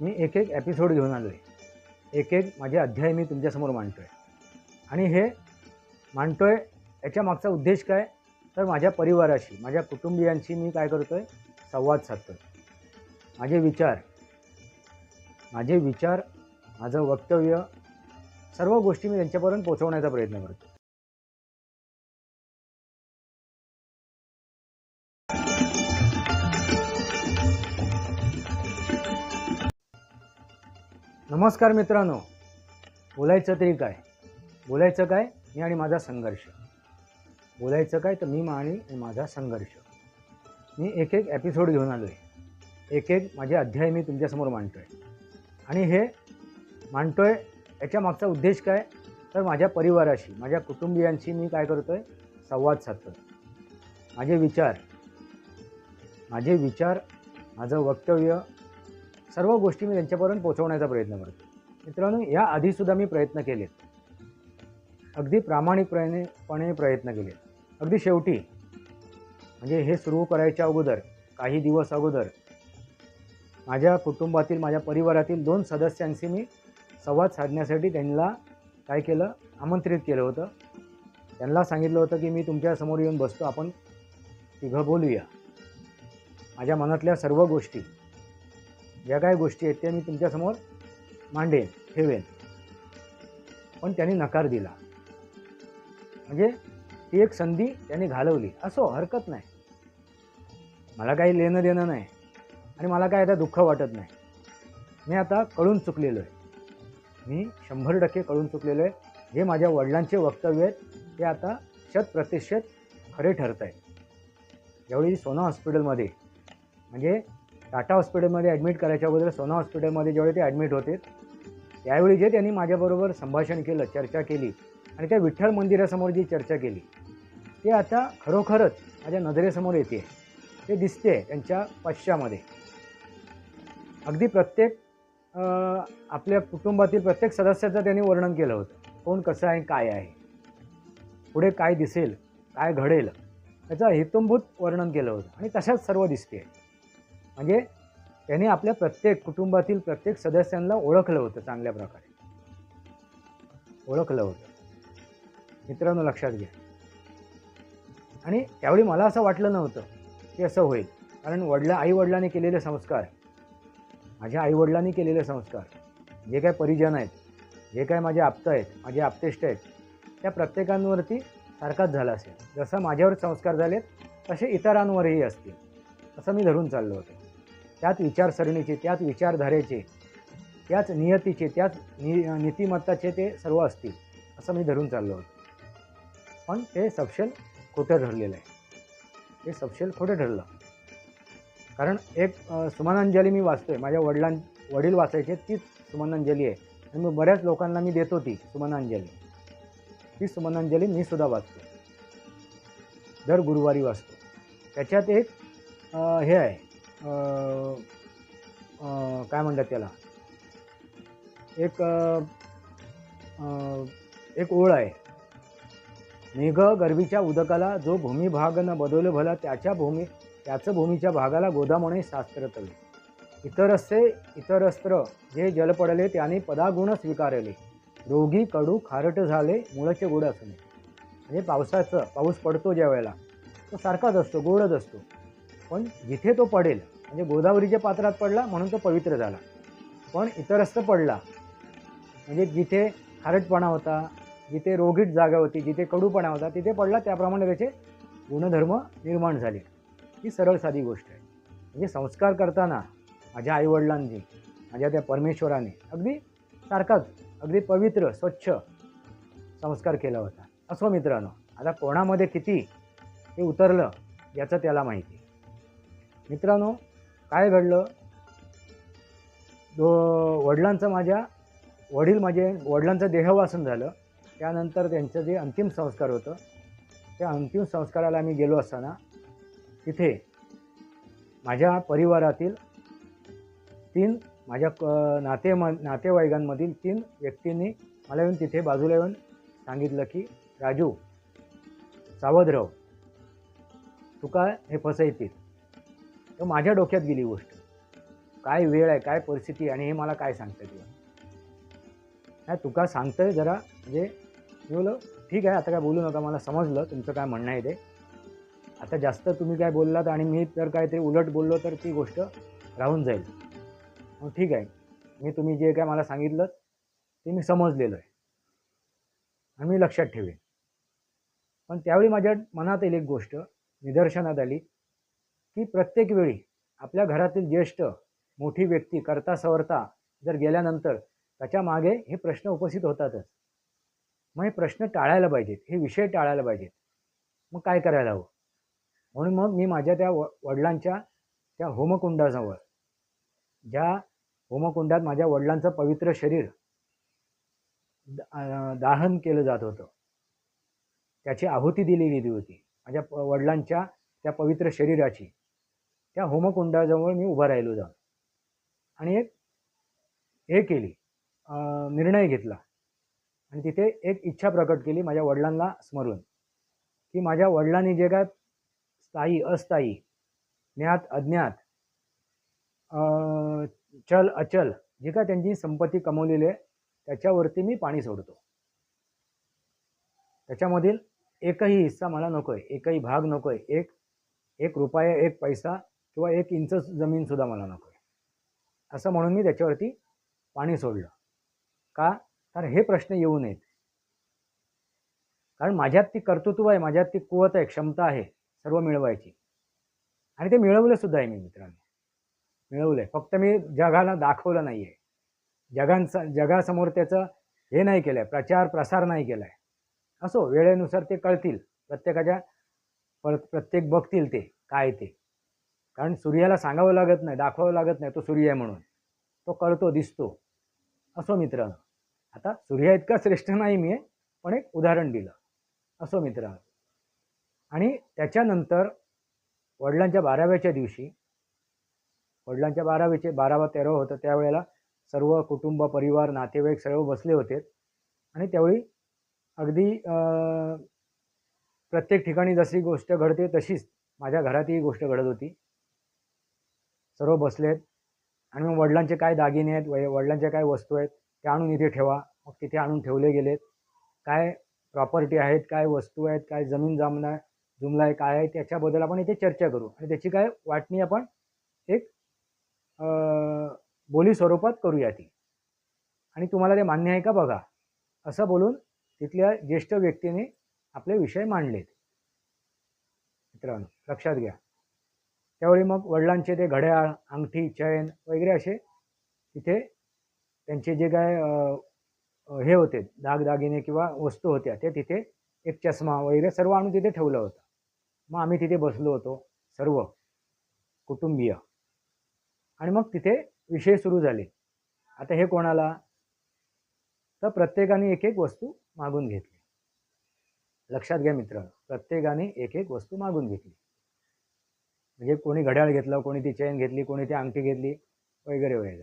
मी एक एक एपिसोड घेऊन आलो आहे एक एक माझे अध्याय मी तुमच्यासमोर मांडतो आहे आणि हे मांडतो आहे याच्या मागचा उद्देश काय? तर माझ्या परिवाराशी माझ्या कुटुंबियांशी मी काय करतो आहे संवाद साधतो आहे माझे विचार माझे विचार माझं वक्तव्य सर्व गोष्टी मी त्यांच्यापर्यंत पोचवण्याचा प्रयत्न करतो नमस्कार मित्रांनो. बोलायचं तरी काय? बोलायचं काय? मी आणि माझा संघर्ष. बोलायचं काय तर मी आणि माझा संघर्ष. मी एक एक एपिसोड घेऊन आलो आहे एक एक माझे अध्याय मी तुमच्यासमोर मांडतो आहे आणि हे मांडतो आहे याच्या मागचा उद्देश काय? तर माझ्या परिवाराशी माझ्या कुटुंबियांशी मी काय करतो आहे संवाद साधतो आहे माझे विचार माझे विचार माझं वक्तव्य सर्व गोष्टी मी त्यांच्यापर्यंत पोहोचवण्याचा प्रयत्न करतो. मित्रांनो या आधीसुद्धा मी प्रयत्न केले. अगदी प्रामाणिकपणे प्रयत्न केले. अगदी शेवटी म्हणजे हे सुरू करायच्या अगोदर काही दिवस अगोदर माझ्या कुटुंबातील माझ्या परिवारातील दोन सदस्यांशी मी संवाद साधण्यासाठी त्यांना काय केलं? आमंत्रित केलं होतं. त्यांना सांगितलं होतं की मी तुमच्यासमोर येऊन बसतो. आपण तिघं बोलूया. माझ्या मनातल्या सर्व गोष्टी ज्या काय गोष्टी आहेत त्या मी तुमच्यासमोर मांडेन ठेवेन. पण त्यांनी नकार दिला. म्हणजे ती एक संधी त्यांनी घालवली. असो हरकत नाही. मला काही लेणं देणं नाही. आणि मला काय आता दुःख वाटत नाही. मी आता कळून चुकलेलो आहे मी शंभर टक्के कळून चुकलेलो आहे जे माझ्या वडिलांचे वक्तव्य आहेत. ते आता शत प्रतिशत खरे ठरत आहेत. ज्यावेळी सोना हॉस्पिटलमध्ये. म्हणजे टाटा हॉस्पिटलमध्ये ॲडमिट करायच्या अगोदर सोना हॉस्पिटलमध्ये जेवढे ते ॲडमिट होते त्यावेळी जे त्यांनी माझ्याबरोबर संभाषण केलं चर्चा केली आणि त्या विठ्ठल मंदिरासमोर जी चर्चा केली ते आता खरोखरच माझ्या नजरेसमोर येते. ते दिसते त्यांच्या पश्चामध्ये. अगदी प्रत्येक आपल्या कुटुंबातील प्रत्येक सदस्याचं त्यांनी वर्णन केलं होतं. कोण कसं आहे काय आहे? पुढे काय दिसेल काय घडेल? त्याचं हेतुंभूत वर्णन केलं होतं. आणि तशाच सर्व दिसते. म्हणजे त्यांनी आपल्या प्रत्येक कुटुंबातील प्रत्येक सदस्यांना ओळखलं होतं चांगल्या प्रकारे. ओळखलं होतं. मित्रांनो लक्षात घ्या. आणि त्यावेळी मला असं वाटलं नव्हतं की असं होईल. कारण वडिला आईवडिलांनी केलेले संस्कार माझ्या आईवडिलांनी केलेले संस्कार जे काय परिजन आहेत जे काय माझे आप्त आहेत माझे आप्तेष्ट आहेत त्या प्रत्येकांवरती सारखाच झाला असेल. जसं माझ्यावर संस्कार झालेत तसे इतरांवरही असतील. असं मी धरून चाललो होतो. त्याच विचारसरणीचे त्याच विचारधारेचे त्याच नियतीचे त्याच नि नीतिमत्ताचे ते सर्व असतील असं मी धरून चाललो होतो. पण ते सपशेल खोटं ठरलेलं आहे. ते सपशेल खोटं ठरलं. कारण एक सुमानांजली सुमनांजली मी आहे माझ्या वडिलां वडील वाचायचे तीच सुमनांजली आहे. आणि मग बऱ्याच लोकांना मी देतो ती सुमनांजली. ती सुमनांजली मी सुद्धा वाचतो. दर गुरुवारी वाचतो. त्याच्यात एक हे आहे. काय म्हणतात त्याला? एक एक ओळ आहे. मेघ गर्भीच्या उदकाला जो भूमिभाग न बदवलं भला त्याच्या भूमी त्याचं भूमीच्या भागाला गोदामणे शास्त्र तले इतरस्ते इतरस्त्र जे जल पडले त्याने पदागुण स्वीकारले. रोगी कडू खारट झाले मुळचे गोड असणे. म्हणजे पावसाचं पाऊस पडतो ज्या वेळेला तो सारखाच असतो गोडच असतो. पण जिथे तो पडेल म्हणजे गोदावरीच्या पात्रात पडला म्हणून तो पवित्र झाला. पण इतरस्त पडला. म्हणजे जिथे खारटपणा होता जिथे रोगीट जागा होती जिथे कडूपणा होता तिथे पडला त्याप्रमाणे त्याचे गुणधर्म निर्माण झाले. ही सरळ साधी गोष्ट आहे. म्हणजे संस्कार करताना माझ्या आईवडिलांनी माझ्या त्या परमेश्वराने अगदी सारखाच अगदी पवित्र स्वच्छ संस्कार केला होता. असो मित्रांनो आता कोणामध्ये किती हे उतरलं याचं त्याला माहिती. मित्रांनो काय घडलं? दो वडिलांचं माझ्या वडील माझे वडिलांचं देहवासन झालं. त्यानंतर त्यांचं जे अंतिम संस्कार होतं त्या अंतिम संस्काराला आम्ही गेलो असताना तिथे माझ्या परिवारातील तीन माझ्या क नाते म नातेवाईकांमधील तीन व्यक्तींनी मला येऊन तिथे बाजूला येऊन सांगितलं की राजू सावध राह तुका हे फसयतील तर माझ्या डोक्यात गेली गोष्ट. काय वेळ आहे काय परिस्थिती आणि हे मला काय सांगतं तुला नाही तुका सांगतंय जरा? म्हणजे मी बोलो ठीक आहे आता काय बोलू नका मला समजलं तुमचं काय म्हणणं आहे ते. आता जास्त तुम्ही काय बोललात आणि मी जर काहीतरी उलट बोललो तर ती गोष्ट राहून जाईल. मग ठीक आहे. मी तुम्ही जे काय मला सांगितलं ते मी समजलेलं आहे. आणि मी लक्षात ठेवेन. पण त्यावेळी माझ्या मनात येईल एक गोष्ट निदर्शनात आली. की प्रत्येक वेळी आपल्या घरातील ज्येष्ठ मोठी व्यक्ती करता सवरता जर गेल्यानंतर त्याच्यामागे हे प्रश्न उपस्थित होतातच. मग हे प्रश्न टाळायला पाहिजेत हे विषय टाळायला पाहिजेत. मग काय करायला हवं? म्हणून मग मी माझ्या त्या व वडिलांच्या त्या होमकुंडाजवळ ज्या होमकुंडात माझ्या वडिलांचं पवित्र शरीर दाहन केलं जात होतं. त्याची आहुती दिली गेली होती. माझ्या प- वडिलांच्या त्या पवित्र शरीराची. त्या होमकुंडाजवळ मी उभा राहिलो जाऊन. आणि एक हे केली. निर्णय घेतला. आणि तिथे एक इच्छा प्रकट केली माझ्या वडिलांना स्मरून की माझ्या वडिलांनी जे काय स्थायी अस्थायी ज्ञात अज्ञात चल अचल जे काय त्यांची संपत्ती कमवलेली आहे त्याच्यावरती मी पाणी सोडतो. त्याच्यामधील एकही हिस्सा मला नको आहे एकही भाग नको आहे एक एक रुपया एक पैसा किंवा एक इंच जमीनसुद्धा मला नको आहे. असं म्हणून मी त्याच्यावरती पाणी सोडलं. का? तर हे प्रश्न येऊ नयेत. कारण माझ्यात ती कर्तृत्व आहे माझ्यात ती कुवत आहे क्षमता आहे सर्व मिळवायची. आणि ते मिळवलं सुद्धा आहे मी मित्रांनो. मिळवलं आहे फक्त मी जगाला दाखवलं नाही आहे जगांचा जगासमोर त्याचं हे नाही केलं आहे प्रचार प्रसार नाही केला आहे असो वेळेनुसार ते कळतील. प्रत्येकाच्या प्रत्येक बघतील ते काय ते. कारण सूर्याला सांगावं लागत नाही दाखवावं लागत नाही तो सूर्य आहे म्हणून. तो कळतो दिसतो. असो मित्र. आता सूर्या इतका श्रेष्ठ नाही मी पण एक उदाहरण दिलं. असो मित्र. आणि त्याच्यानंतर वडिलांच्या बाराव्याच्या दिवशी वडिलांच्या बारावीचे बारावा तेरावं होतं त्यावेळेला सर्व कुटुंब परिवार नातेवाईक सर्व बसले होते. आणि त्यावेळी अगदी प्रत्येक ठिकाणी जशी गोष्ट घडते तशीच माझ्या घरातही गोष्ट घडत होती. सर्व बसलेत. आणि मग वडिलांचे काय दागिने आहेत वय वडिलांच्या काय वस्तू आहेत त्या आणून इथे ठेवा. मग तिथे आणून ठेवले गेलेत. काय प्रॉपर्टी आहेत काय वस्तू आहेत काय जमीन जामना जुमला आहे काय आहे त्याच्याबद्दल आपण इथे चर्चा करू. आणि त्याची काय वाटणी आपण एक बोली स्वरूपात करूया ती. आणि तुम्हाला ते मान्य आहे का बघा? असं बोलून तिथल्या ज्येष्ठ व्यक्तीने आपले विषय मांडलेत. मित्रांनो लक्षात घ्या. त्यावेळी मग वडिलांचे ते घड्याळ अंगठी चैन वगैरे असे तिथे त्यांचे जे काय हे होते दागदागिने किंवा वस्तू होत्या ते तिथे एक चष्मा वगैरे सर्व आणून तिथे ठेवलं होतं. मग आम्ही तिथे बसलो होतो सर्व कुटुंबीय. आणि मग तिथे विषय सुरू झाले. आता हे कोणाला? तर प्रत्येकाने एक एक वस्तू मागून घेतली. लक्षात घ्या मित्र प्रत्येकाने एक एक वस्तू मागून घेतली. म्हणजे कोणी घड्याळ घेतलं कोणी ती चेन घेतली कोणी ती अंगठी घेतली वगैरे वगैरे.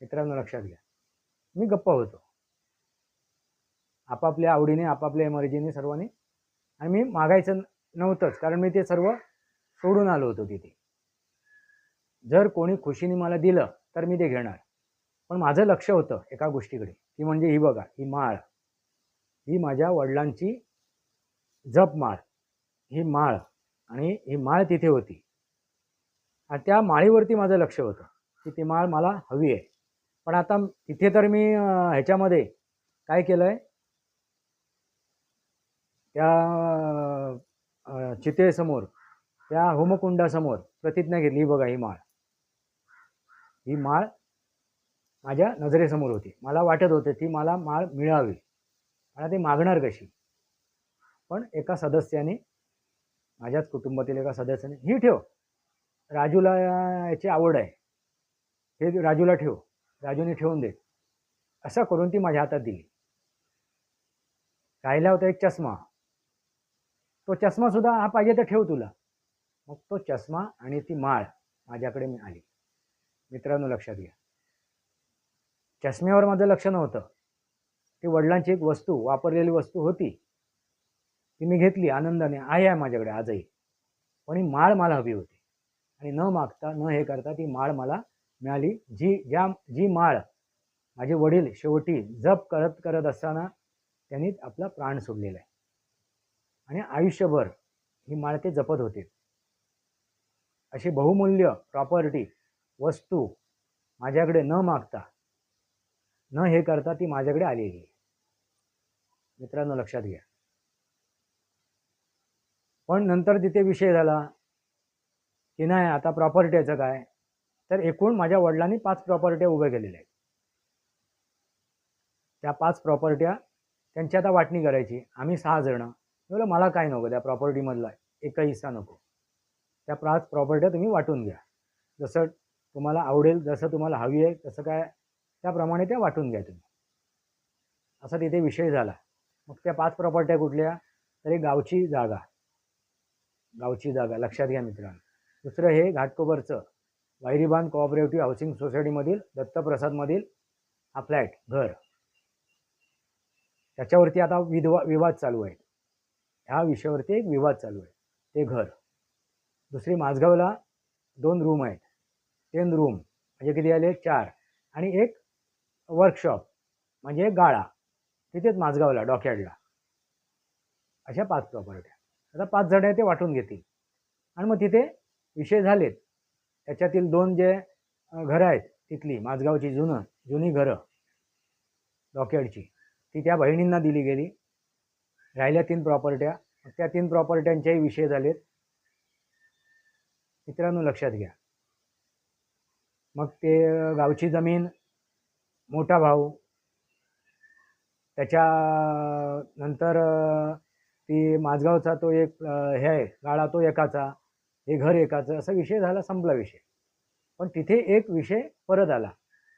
मित्रांनो लक्षात घ्या. मी गप्प होतो. आपापल्या आवडीने आपापल्या मर्जीने सर्वांनी आणि मी मागायचं नव्हतंच कारण मी ते सर्व सोडून आलो होतो तिथे. जर कोणी खुशीने मला दिलं तर मी ते घेणार. पण माझं लक्ष होतं एका गोष्टीकडे. ती म्हणजे ही बघा ही माळ. ही माझ्या वडिलांची जपमाळ ही माळ. आणि ही माळ तिथे होती. आणि त्या माळीवरती माझं लक्ष होतं की ती माळ मला हवी आहे. पण आता तिथे तर मी ह्याच्यामध्ये काय केलं आहे त्या चितेसमोर त्या होमकुंडासमोर प्रतिज्ञा घेतली ही बघा ही माळ. ही माळ माझ्या नजरेसमोर होती. मला वाटत होते ती मला माळ मिळावी. मला ती मागणार कशी? पण एका सदस्याने माझ्याच कुटुंबातील एका सदस्याने ही ठेव. राजूला याची आवड आहे. हे राजूला ठेव. राजूने ठेवून दे. असं करून ती माझ्या हातात दिली. राहिला होता एक चष्मा. तो चष्मा सुद्धा हा पाहिजे तर ठेव तुला. मग तो चष्मा आणि ती माळ माझ्याकडे मी आली मित्रांनो लक्षात घ्या. चष्म्यावर माझं लक्ष नव्हतं. ती वडिलांची एक वस्तू वापरलेली वस्तू होती. ती मी घेतली आनंदाने आहे आहे माझ्याकडे आजही. पण ही माळ मला हवी होती. आणि न मागता न हे करता ती माळ मला मिळाली जी ज्या जी माळ माझे वडील शेवटी जप करत करत असताना त्यांनी आपला प्राण सोडलेला आहे. आणि आयुष्यभर ही माळ ते जपत होते. अशी बहुमूल्य प्रॉपर्टी वस्तू माझ्याकडे न मागता न हे करता ती माझ्याकडे आलेली आहे. मित्रांनो लक्षात घ्या. पण नंतर तिथे विषय झाला की नाही आता प्रॉपर्टीचं काय? तर एकूण माझ्या वडिलांनी पाच प्रॉपर्ट्या उभ्या केलेल्या आहेत. त्या पाच प्रॉपर्ट्या त्यांची आता वाटणी करायची. आम्ही सहा जण. बोला मला काय नको त्या प्रॉपर्टीमधला एकही हिस्सा नको. त्या पाच प्रॉपर्ट्या तुम्ही वाटून घ्या. जसं तुम्हाला आवडेल जसं तुम्हाला हवी आहे तसं काय त्याप्रमाणे त्या वाटून घ्या तुम्ही. असा तिथे विषय झाला. मग त्या पाच प्रॉपर्ट्या कुठल्या? तर एक गावची जागा. गावची जागा लक्षात घ्या मित्रांनो. दुसरं हे घाटकोबरचं वायरीबांध कोऑपरेटिव्ह हाऊसिंग सोसायटीमधील दत्तप्रसादमधील हा फ्लॅट घर. त्याच्यावरती आता विधवा विवाद चालू आहे ह्या विषयावरती एक विवाद चालू आहे. ते घर. दुसरी माझगावला दोन रूम आहेत. तीन रूम म्हणजे किती आले? चार. आणि एक वर्कशॉप म्हणजे एक गाळा. तिथेच माझगावला डॉकयार्डला. अशा पाच प्रॉपर्टी आता पाच जण ते वाटून घेतील. आणि मग तिथे विषय झालेत. त्याच्यातील दोन जे घरं आहेत तिथली माझगावची जुनं जुनी घरं डॉकयार्डची ती त्या बहिणींना दिली गेली. राहिल्या तीन प्रॉपर्ट्या. मग त्या तीन प्रॉपर्ट्यांचेही विषय झालेत. मित्रांनो लक्षात घ्या. मग ते गावची जमीन मोठा भाऊ त्याच्या नंतर ती माझगावचा तो एक हे आहे गाळा तो एकाचा हे घर एकाचं असा विषय झाला संपला विषय. पण तिथे एक विषय परत आला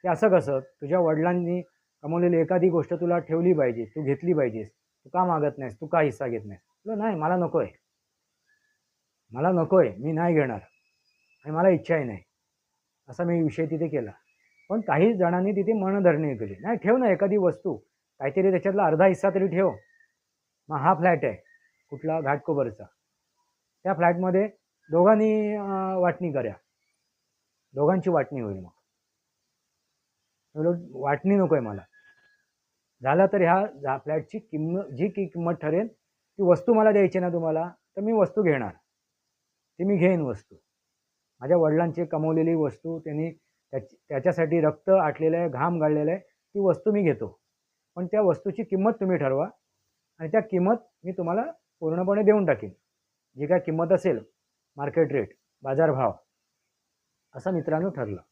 की असं कसं तुझ्या वडिलांनी कमवलेली एखादी गोष्ट तुला ठेवली पाहिजे तू घेतली पाहिजेस तू का मागत नाहीस तू का हिस्सा घेत नाहीस? तुला नाही मला नको आहे मला नको आहे मी नाही घेणार आणि मला इच्छाही नाही. असा मी विषय तिथे केला. पण काही जणांनी तिथे मनधरणी केली. नाही ठेव ना एखादी वस्तू काहीतरी त्याच्यातला अर्धा हिस्सा तरी ठेव. मग हा फ्लॅट आहे. कुठला? घाटकोबरचा त्या फ्लॅटमध्ये दोघांनी वाटणी करा. दोघांची वाटणी होईल मग. वाटणी नको आहे मला. झाला तर ह्या जा फ्लॅटची किंमत जी की किंमत ठरेल ती वस्तू मला द्यायची ना तुम्हाला तर मी वस्तू घेणार. ती मी घेईन वस्तू. माझ्या वडिलांची कमवलेली वस्तू त्यांनी त्याची त्याच्यासाठी रक्त आटलेलं आहे घाम गाळलेलं आहे ती वस्तू मी घेतो. पण त्या वस्तूची किंमत तुम्ही ठरवा. आणि त्या किंमत मी तुम्हाला पूर्णपणे देऊन टाकेन. जी काय किंमत असेल मार्केट रेट बाजारभाव असा मित्रांनो ठरलं.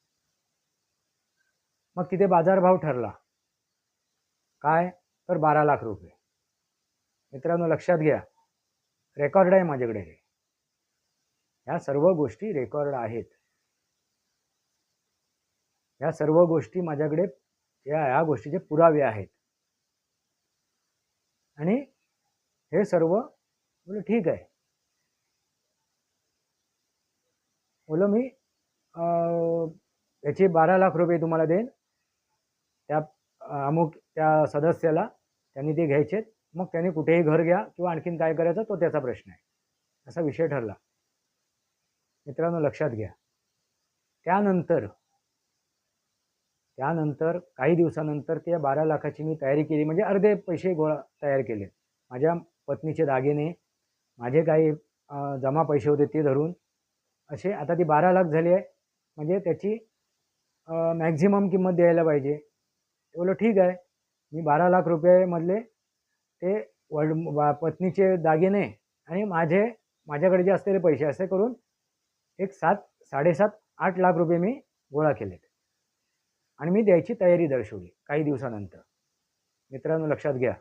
मग तिथे बाजारभाव ठरला. काय? तर बारा लाख रुपये. मित्रांनो लक्षात घ्या. रेकॉर्ड आहे माझ्याकडे हे. ह्या सर्व गोष्टी रेकॉर्ड आहेत. ह्या सर्व गोष्टी माझ्याकडे या ह्या गोष्टीचे पुरावे आहेत. आणि हे सर्व बोल ठीक आहे. बोलो मी याचे बारा लाख रुपये तुम्हाला देईन. त्या अमुक त्या सदस्याला त्यांनी ते घ्यायचेत मग त्यांनी कुठेही घर घ्या किंवा आणखीन काय करायचं तो त्याचा प्रश्न आहे. असा विषय ठरला. मित्रांनो लक्षात घ्या. त्यानंतर त्यानंतर काही दिवसानंतर त्या बारा लाखाची मी तयारी केली. म्हणजे अर्धे पैसे गोळा तयार केले. माझ्या पत्नीचे दागिने माझे काही जमा पैसे होते ते धरून. असे आता ती बारा लाख झाली आहे. म्हणजे त्याची मॅक्झिमम किंमत द्यायला पाहिजे. बोलो ठीक आहे. मी बारा लाख रुपयेमधले ते वड बा- पत्नीचे दागिने आणि माझे माझ्याकडे जे असलेले पैसे असे करून एक सात साडेसात आठ लाख रुपये मी गोळा केलेत. आणि मी द्यायची तयारी दर्शवली काही दिवसानंतर. मित्रांनो लक्षात घ्या.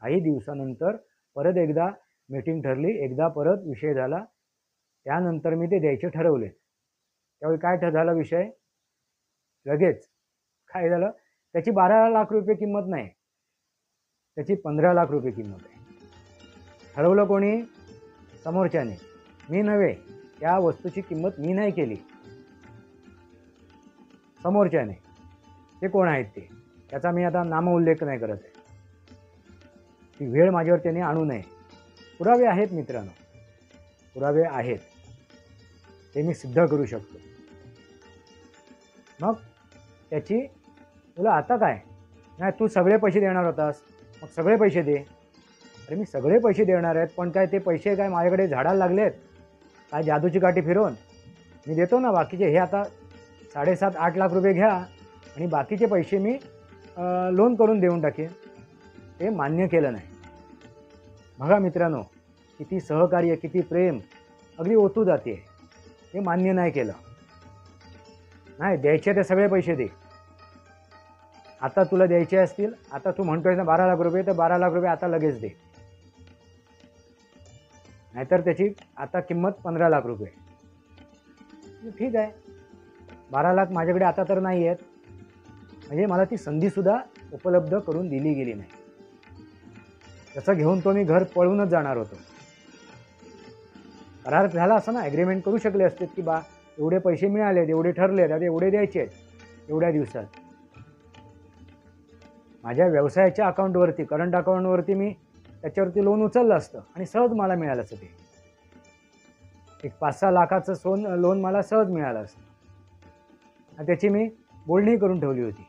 काही दिवसानंतर परत एकदा मीटिंग ठरली एकदा परत विषय झाला. त्यानंतर मी ते द्यायचे ठरवले. त्यावेळी काय झाला विषय? लगेच. काय झालं? त्याची बारा लाख रुपये किंमत नाही. त्याची पंधरा लाख रुपये किंमत आहे. ठरवलं कोणी? समोरच्याने. मी नव्हे. त्या वस्तूची किंमत मी नाही केली. समोरच्याने. ते कोण आहेत ते? त्याचा मी आता नामउल्लेख नाही करत आहे. ती वेळ माझ्यावर त्याने आणू नये. पुरावे आहेत मित्रांनो. पुरावे आहेत. ते मी सिद्ध करू शकतो. मग त्याची तुला आता काय? नाही तू सगळे पैसे देणार होतास. मग सगळे पैसे दे. अरे मी सगळे पैसे देणार आहेत पण काय ते पैसे काय माझ्याकडे झाडाला आहेत काय जादूची काठी फिरवून? मी देतो ना बाकीचे. हे आता साडेसात आठ लाख रुपये घ्या. आणि बाकीचे पैसे मी लोन करून देऊन टाकेन. ते मान्य केलं नाही. बघा मित्रांनो किती सहकार्य किती प्रेम अगदी ओतू जाते. हे मान्य नाही केलं. नाही द्यायचे ते सगळे पैसे दे. आता तुला द्यायचे असतील आता तू म्हणतोय ना बारा लाख रुपये तर बारा लाख रुपये आता लगेच दे. नाहीतर त्याची आता किंमत पंधरा लाख रुपये. ठीक आहे. बारा लाख माझ्याकडे आता तर नाही आहेत म्हणजे मला ती संधीसुद्धा उपलब्ध करून दिली गेली नाही. तसं घेऊन तो मी घर पळूनच जाणार होतो. करार झाला असं ना ॲग्रीमेंट करू शकले असते की बा एवढे पैसे मिळालेत एवढे ठरले आता एवढे द्यायचे आहेत एवढ्या दिवसात. माझ्या व्यवसायाच्या अकाउंटवरती करंट अकाउंटवरती मी त्याच्यावरती लोन उचललं असतं आणि सहज मला मिळालं असतं ते. एक पाच सहा लाखाचं सोन लोन मला सहज मिळालं असतं. आणि त्याची मी बोलणी करून ठेवली होती.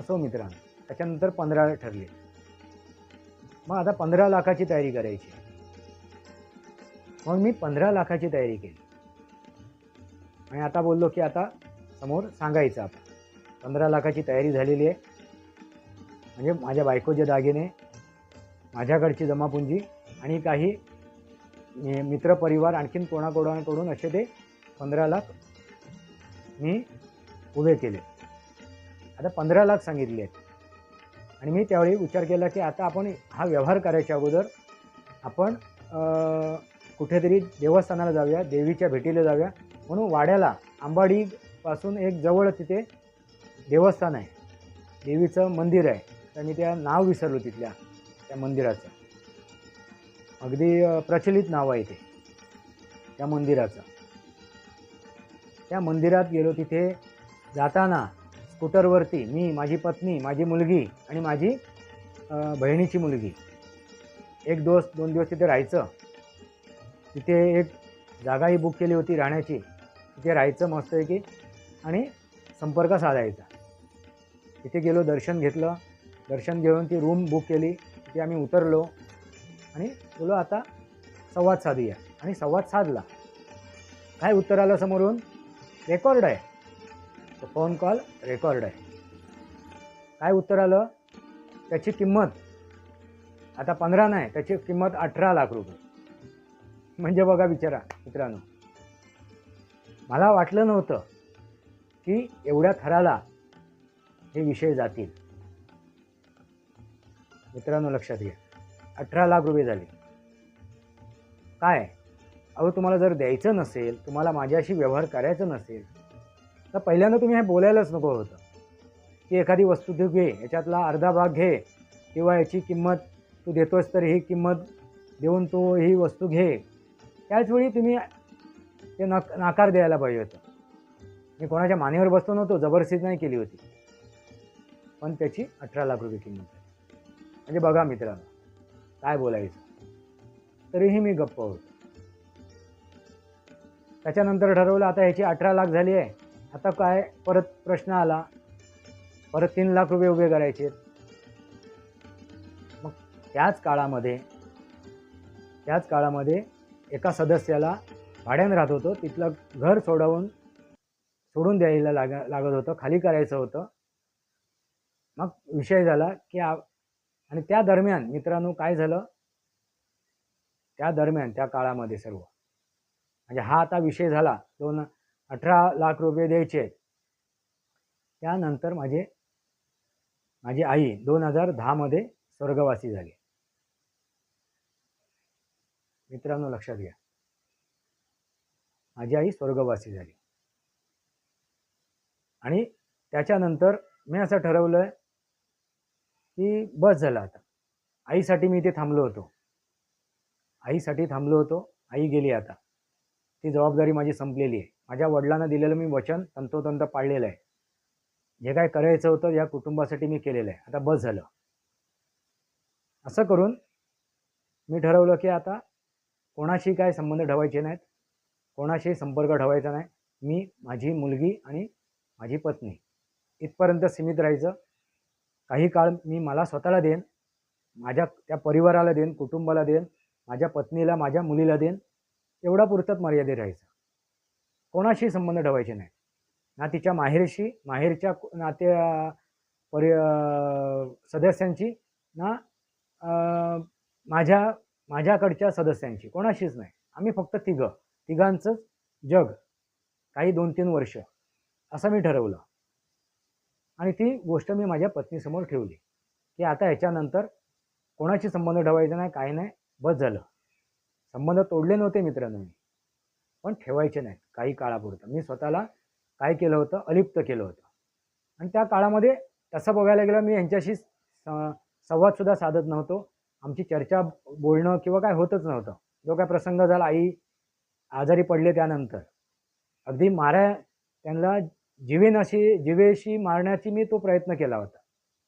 असो मित्रांनो त्याच्यानंतर पंधरा ठरले. मग आता पंधरा लाखाची तयारी करायची. मग मी पंधरा लाखाची तयारी केली. आणि आता बोललो की आता समोर सांगायचं आपण पंधरा लाखाची तयारी झालेली आहे. म्हणजे माझ्या बायकोचे दागिने माझ्याकडची जमापुंजी आणि काही मित्रपरिवार आणखीन कोणाकोणाकडून असे ते पंधरा लाख मी उभे केले. आता पंधरा लाख सांगितले आहेत. आणि मी त्यावेळी विचार केला की आता आपण हा व्यवहार करायच्या अगोदर आपण कुठेतरी देवस्थानाला जाऊया देवीच्या भेटीला जाऊया. म्हणून वाड्याला आंबाडीपासून एक जवळ तिथे देवस्थान आहे. देवीचं मंदिर आहे. तर मी त्या नाव विसरलो तिथल्या त्या मंदिराचं. अगदी प्रचलित नाव आहे ते त्या मंदिराचं. त्या मंदिरात गेलो तिथे जाताना स्कूटरवरती मी माझी पत्नी माझी मुलगी आणि माझी बहिणीची मुलगी. एक दिवस दोन दिवस तिथे राहायचं. तिथे एक जागाही बुक केली होती राहण्याची. तिथे राहायचं मस्तपैकी आणि संपर्क साधायचा. तिथे गेलो दर्शन घेतलं. दर्शन घेऊन ती रूम बुक केली. तिथे आम्ही उतरलो आणि बोलो आता संवाद साधूया. आणि संवाद साधला. काय उत्तर आलं समोरून? रेकॉर्ड आहे. तो फोन कॉल रेकॉर्ड आहे. काय उत्तर आलं? त्याची किंमत. आता पंधरा नाही त्याची किंमत अठरा लाख रुपये. म्हणजे बघा विचारा मित्रांनो. मला वाटलं नव्हतं की एवढ्या थराला हे विषय जातील. मित्रांनो लक्षात घ्या. अठरा लाख रुपये झाले. काय? अहो तुम्हाला जर द्यायचं नसेल तुम्हाला माझ्याशी व्यवहार करायचं नसेल तर पहिल्यांदा तुम्ही हे बोलायलाच नको होतं. की एखादी वस्तू तू घे याच्यातला अर्धा भाग घे किंवा याची किंमत तू देतोस तर ही किंमत देऊन तू ही वस्तू घे. त्याचवेळी तुम्ही ते नक नाकार द्यायला पाहिजे होतं. मी कोणाच्या मानेवर बसतो नव्हतो जबरदस्ती नाही केली होती. पण त्याची अठरा लाख रुपये किंमत आहे. म्हणजे बघा मित्रांनो काय बोलायचं. तरीही मी गप्प होतो. त्याच्यानंतर ठरवलं आता ह्याची अठरा लाख झाली आहे. आता काय? परत प्रश्न आला. परत तीन लाख रुपये उभे करायचे. मग त्याच काळामध्ये त्याच काळामध्ये एका सदस्याला भाड्यानं राहत होतो. तिथलं घर सोडवून सोडून द्यायला लाग लागत होतं. खाली करायचं होतं. मग विषय झाला की आ आणि त्या दरम्यान मित्रांनो काय झालं? त्या दरम्यान त्या काळामध्ये सर्व. म्हणजे हा आता विषय झाला. दोन अठरा लाख रुपये द्यायचे आहेत. त्यानंतर माझे माझी आई दोन हजार दहामध्ये स्वर्गवासी झाली. मित्रांनो लक्षात घ्या. माझी आई स्वर्गवासी झाली. आणि त्याच्यानंतर मी असं ठरवलं की बस झालं आता. आईसाठी मी इथे थांबलो होतो. आईसाठी थांबलो होतो. आई गेली आता. ती जबाबदारी माझी संपलेली आहे. माझ्या वडिलांना दिलेलं मी वचन तंतोतंत पाळलेलं आहे. जे काय करायचं होतं या कुटुंबासाठी मी केलेलं आहे. आता बस झालं. असं करून मी ठरवलं की आता कोणाशी काय संबंध ठेवायचे नाहीत कोणाशी संपर्क ठेवायचा नाही. मी माझी मुलगी आणि माझी पत्नी इथपर्यंत सीमित राहायचं. काही काळ मी मला स्वतःला देईन माझ्या त्या परिवाराला देईन कुटुंबाला देईन माझ्या पत्नीला माझ्या मुलीला देईन एवढा पुरतंच मर्यादित राहायचं. कोणाशी संबंध ठेवायचे नाही. ना तिच्या माहेरशी माहेरच्या कु- नात्या परि सदस्यांची ना माझ्या माझ्याकडच्या सदस्यांची कोणाशीच नाही. आम्ही फक्त तिघं तिघांचंच जग काही दोन तीन वर्ष असं मी ठरवलं. आणि ती गोष्ट मी माझ्या पत्नीसमोर ठेवली की आता ह्याच्यानंतर कोणाशी संबंध ठेवायचा नाही काही नाही बस झालं. संबंध तोडले नव्हते मित्रांनो मी. पण ठेवायचे नाहीत. काही काळापुरतं. मी स्वतःला काय केलं होतं? अलिप्त केलं होतं. आणि त्या काळामध्ये तसं बघायला गेलं मी यांच्याशी स- संवादसुद्धा साधत नव्हतो. आमची चर्चा बोलणं किंवा काय होतच नव्हतं. जो काय प्रसंग झाला आई आजारी पडले त्यानंतर. अगदी मारा त्यांना जीवेन अशी जीवेशी मारण्याची मी तो प्रयत्न केला होता.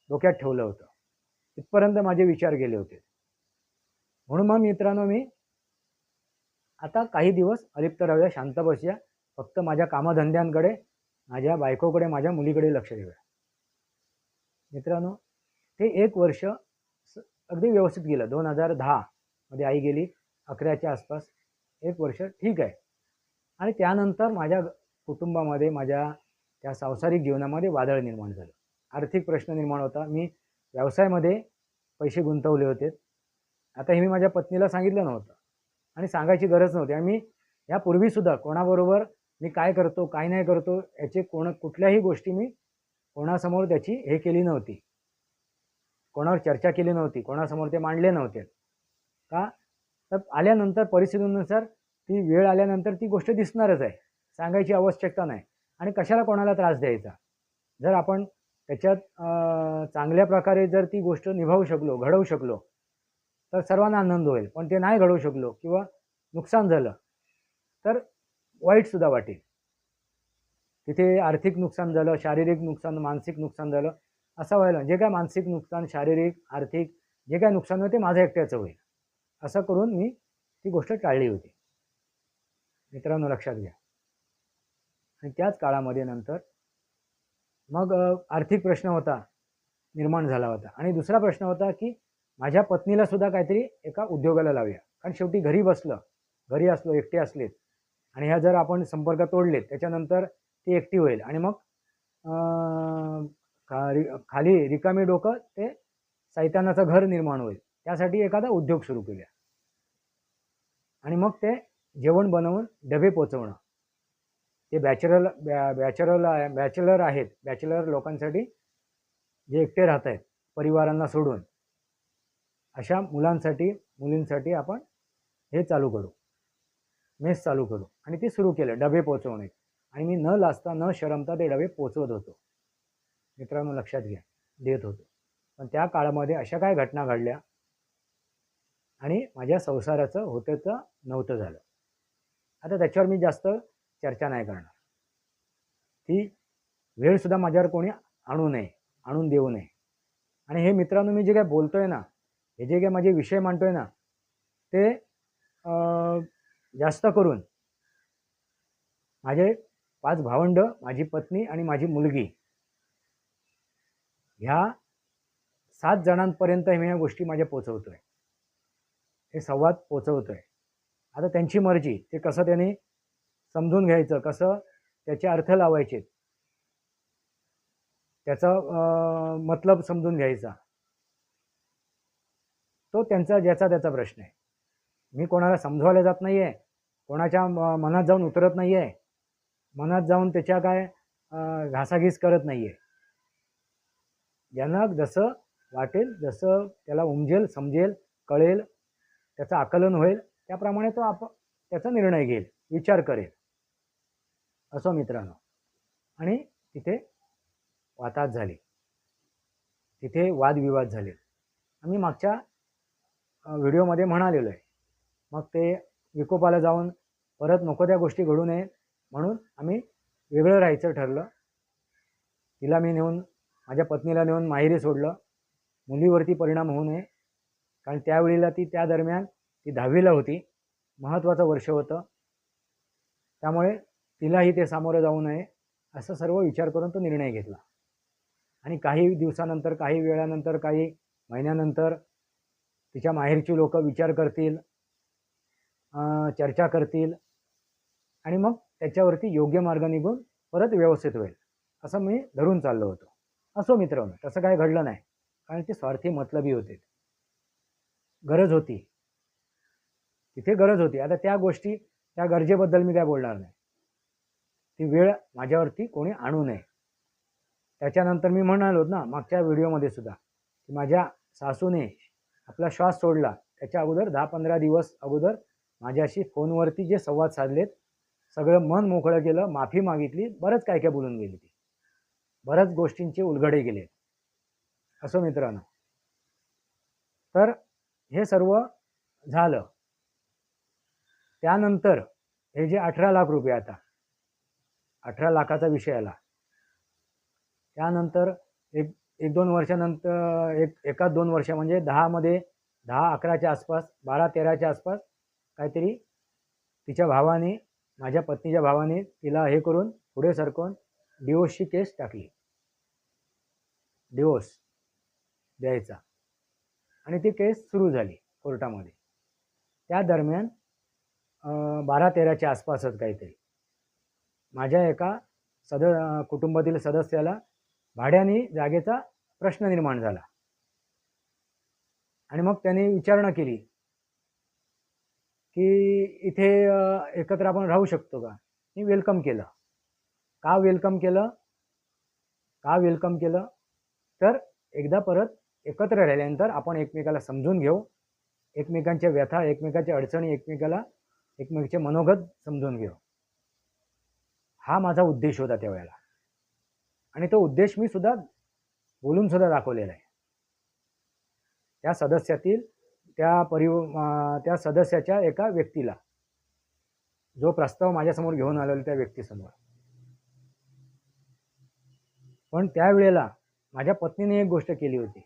डोक्यात ठेवलं होतं. इथपर्यंत माझे विचार गेले होते. म्हणून मग मित्रांनो मी आता काही दिवस अलिप्त राहूया शांत बसूया. फक्त माझ्या कामधंद्यांकडे माझ्या बायकोकडे माझ्या मुलीकडे लक्ष देऊया. मित्रांनो ते एक वर्ष स- अगदी व्यवस्थित गेलं. दोन हजार दहामध्ये आई गेली अकराच्या आसपास. एक वर्ष ठीक आहे. आणि त्यानंतर माझ्या कुटुंबामध्ये माझ्या त्या सांसारिक जीवनामध्ये वादळ निर्माण झालं. आर्थिक प्रश्न निर्माण होता. मी व्यवसायामध्ये पैसे गुंतवले होते. आता हे मी माझ्या पत्नीला सांगितलं नव्हतं. आणि सांगायची गरज नव्हती. आणि मी यापूर्वीसुद्धा कोणाबरोबर मी काय करतो काय नाही करतो याचे कोण कुठल्याही गोष्टी मी कोणासमोर त्याची हे केली नव्हती. कोणावर चर्चा केली नव्हती कोणासमोर ते मांडले नव्हते. का? तर आल्यानंतर परिस्थितीनुसार ती वेळ आल्यानंतर ती गोष्ट दिसणारच आहे. सांगायची आवश्यकता नाही. आणि कशाला कोणाला त्रास द्यायचा? जर आपण त्याच्यात चांगल्या प्रकारे जर ती गोष्ट निभावू शकलो घडवू शकलो तर सर्वांना आनंद होईल. पण ते नाही घडवू शकलो किंवा नुकसान झालं तर वाईटसुद्धा वाटेल. तिथे आर्थिक नुकसान झालं शारीरिक नुकसान मानसिक नुकसान झालं असं व्हायला जे काय मानसिक नुकसान शारीरिक आर्थिक जे काय नुकसान होईल ते माझं एकट्याचं होईल. असं करून मी ती गोष्ट टाळली होती. मित्रांनो लक्षात घ्या. आणि त्याच काळामध्ये नंतर मग आर्थिक प्रश्न होता निर्माण झाला होता. आणि दुसरा प्रश्न होता की माझ्या पत्नीला सुद्धा काहीतरी एका उद्योगाला लावूया. कारण शेवटी घरी बसलं घरी असलो एकटे असलेत आणि ह्या जर आपण संपर्क तोडलेत त्याच्यानंतर ती एकटी होईल. आणि मग खा- खाली रिकामी डोकं ते सैतानाचं घर निर्माण होईल. त्यासाठी एखादा उद्योग सुरू केला आणि मग ते जेवण बनवून डबे पोचवणं. ते बॅचलर बॅ बॅचलर बॅचलर आहेत. बॅचलर लोकांसाठी जे एकटे राहत आहेत परिवारांना सोडून. अशा मुलांसाठी मुलींसाठी आपण हे चालू करू. मेस चालू करू. आणि ते सुरू केलं डबे पोचवणे आणि मी न लाजता न शरमता ते डबे पोचवत होतो. मित्रांनो लक्षात घ्या. देत होतो. पण त्या काळामध्ये अशा काय घटना घडल्या? आणि माझ्या संसाराचं होतं तर नव्हतं झालं. आता त्याच्यावर मी जास्त चर्चा नाही करणार. ती वेळसुद्धा माझ्यावर कोणी आणू नये आणून देऊ नये. आणि हे मित्रांनो मी जे काय बोलतोय ना हे जे काय माझे विषय मांडतोय ना ते जास्त करून माझे पाच भावंड माझी पत्नी आणि माझी मुलगी ह्या सात जणांपर्यंत मी या गोष्टी माझ्या पोचवतोय. हे संवाद पोचवतोय. आता त्यांची मर्जी ते कसं त्यांनी समजून घ्यायचं कसं त्याचे अर्थ लावायचे त्याचा मतलब समजून घ्यायचा. तो त्यांचा ज्याचा त्याचा प्रश्न आहे. मी कोणाला समजवायला जात नाही आहे कोणाच्या म- मनात जाऊन उतरत नाही आहे मनात जाऊन त्याच्या काय घासाघीस करत नाही आहे ज्यांना जसं वाटेल जसं त्याला उमजेल समजेल कळेल त्याचं आकलन होईल त्याप्रमाणे तो आप त्याचा निर्णय घेईल विचार करेल. असो मित्रांनो. आणि तिथे वाताहत झाली. तिथे वादविवाद झाले. आम्ही मागच्या व्हिडिओमध्ये म्हणालेलो आहे. मग ते विकोपाला जाऊन परत नको त्या गोष्टी घडू नये म्हणून आम्ही वेगळं राहायचं ठरलं. तिला मी नेऊन माझ्या पत्नीला नेऊन माहेरी सोडलं. मुलीवरती परिणाम होऊ नये. कारण त्यावेळेला ती त्या दरम्यान ती दहावीला होती. महत्त्वाचं वर्ष होतं. त्यामुळे तिलाही ते सामोरं जाऊ नये असं सर्व विचार करून तो निर्णय घेतला. आणि काही दिवसानंतर काही वेळानंतर काही महिन्यानंतर तिच्या माहेरची लोक विचार करतील चर्चा करतील आणि मग त्याच्यावरती योग्य मार्ग निघून परत व्यवस्थित होईल. असं मी धरून चाललो होतो. असो मित्र तसं काय घडलं नाही. कारण ते स्वार्थी मतलबी होते. गरज होती. तिथे गरज होती. आता त्या गोष्टी त्या गरजेबद्दल मी काय बोलणार नाही. ती वेळ माझ्यावरती कोणी आणू नये. त्याच्यानंतर मी म्हणालो ना मागच्या व्हिडिओमध्ये सुद्धा की माझ्या सासूने आपला श्वास सोडला. त्याच्या अगोदर दहा पंधरा दिवस अगोदर माझ्याशी फोनवरती जे संवाद साधलेत सगळं मन मोकळं केलं माफी मागितली बरंच काय काय बोलून गेली ती. बऱ्याच गोष्टींचे उलगडे गेले. असो मित्रांनो. तर हे सर्व झालं. त्यानंतर हे जे अठरा लाख रुपये आता अठरा लाखाचा विषय आला. त्यानंतर एक एक दोन वर्षानंतर एक एकाच दोन वर्ष म्हणजे दहामध्ये दहा अकराच्या आसपास बारा तेराच्या आसपास काहीतरी तिच्या भावाने माझ्या पत्नीच्या भावाने तिला हे करून पुढे सरकवून डिवोर्सची केस टाकली. डिवोर्स द्यायचा. आणि ती केस सुरू झाली कोर्टामध्ये. त्या दरम्यान बारा तेराच्या आसपासच काहीतरी. माझ्या एका सद कुटुंबातील सदस्याला भाड्याने जागेचा प्रश्न निर्माण झाला. आणि मग त्याने विचारणा केली की इथे एकत्र आपण राहू शकतो का? मी वेलकम केलं. का वेलकम केलं? का वेलकम केलं? तर एकदा परत एकत्र राहिल्यानंतर आपण एकमेकाला समजून घेऊ. एकमेकांच्या व्यथा एकमेकांच्या अडचणी एकमेकाला एकमेकांचे मनोगत समजून घेऊ. हा माझा उद्देश होता त्यावेळेला. आणि तो उद्देश मी सुद्धा बोलून सुद्धा दाखवलेला आहे त्या सदस्यातील त्या परि त्या सदस्याच्या एका व्यक्तीला जो प्रस्ताव माझ्यासमोर घेऊन आलेला त्या व्यक्तीसमोर. पण त्यावेळेला माझ्या पत्नीने एक गोष्ट केली होती.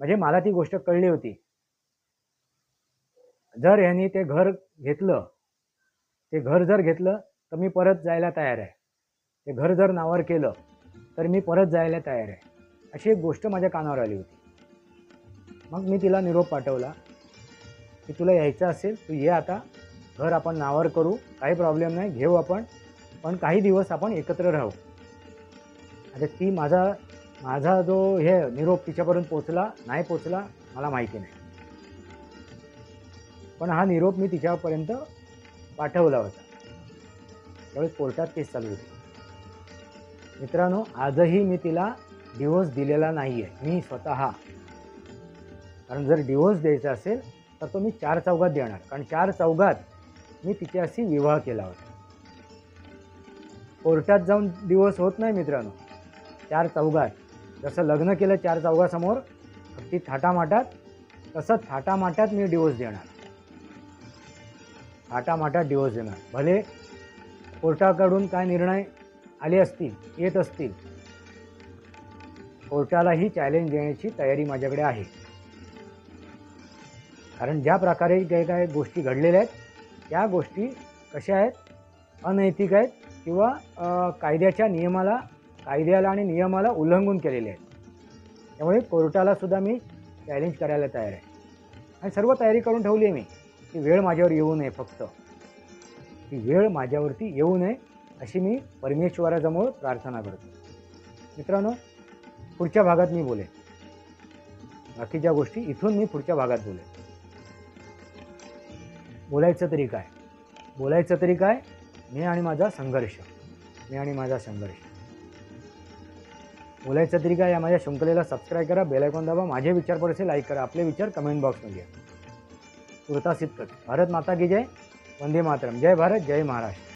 म्हणजे मला ती गोष्ट कळली होती. जर ह्यांनी ते घर घेतलं ते घर जर घेतलं तर मी परत जायला तयार आहे. ते घर जर नावावर केलं तर मी परत जायला तयार आहे. अशी एक गोष्ट माझ्या कानावर आली होती. मग मी तिला निरोप पाठवला की तुला यायचं असेल तू ये आता घर आपण नावावर करू काही प्रॉब्लेम नाही घेऊ आपण पण काही दिवस आपण एकत्र राहू. आता ती माझा माझा जो हे निरोप तिच्यापर्यंत पोचला नाही पोचला मला माहिती नाही. पण हा निरोप मी तिच्यापर्यंत पाठवला होता. त्यावेळेस कोर्टात केस चालू होती. मित्रांनो आजही मी तिला डिवोर्स दिलेला नाही आहे मी स्वतः. कारण जर डिवोर्स द्यायचा असेल तर तो मी चार चौघात देणार. कारण चार चौघात मी तिच्याशी विवाह केला होता. कोर्टात जाऊन डिवोर्स होत नाही मित्रांनो. चार चौघात. जसं लग्न केलं चार चौघासमोर ती थाटामाटात तसं थाटामाटात मी डिवोर्स देणार. थाटामाटात डिवोर्स देणार. भले कोर्टाकडून काय निर्णय आले असतील येत असतील कोर्टालाही चॅलेंज देण्याची तयारी माझ्याकडे आहे. कारण ज्या प्रकारे काही काही गोष्टी घडलेल्या आहेत त्या गोष्टी कशा आहेत अनैतिक आहेत किंवा कायद्याच्या नियमाला कायद्याला आणि नियमाला उल्लंघन केलेले आहेत. त्यामुळे कोर्टालासुद्धा मी चॅलेंज करायला तयार आहे. आणि सर्व तयारी करून ठेवली आहे मी की वेळ माझ्यावर येऊ नये फक्त. ती वेळ माझ्यावरती येऊ नये अशी मी परमेश्वराजवळ प्रार्थना करतो. मित्रांनो पुढच्या भागात मी बोले बाकीच्या गोष्टी इथून मी पुढच्या भागात बोले बोलायचं तरी काय? बोलायचं तरी काय? मी आणि माझा संघर्ष. मी आणि माझा संघर्ष. बोलायचं तरी काय? या माझ्या शृंखलेला सबस्क्राईब करा बेलायकॉन दाबा माझे विचार पडसे लाईक करा. आपले विचार कमेंट बॉक्समध्ये या. तुर्तास इतकंच भारत माता की जय. वंदे मातरम. जय भारत जय महाराष्ट्र.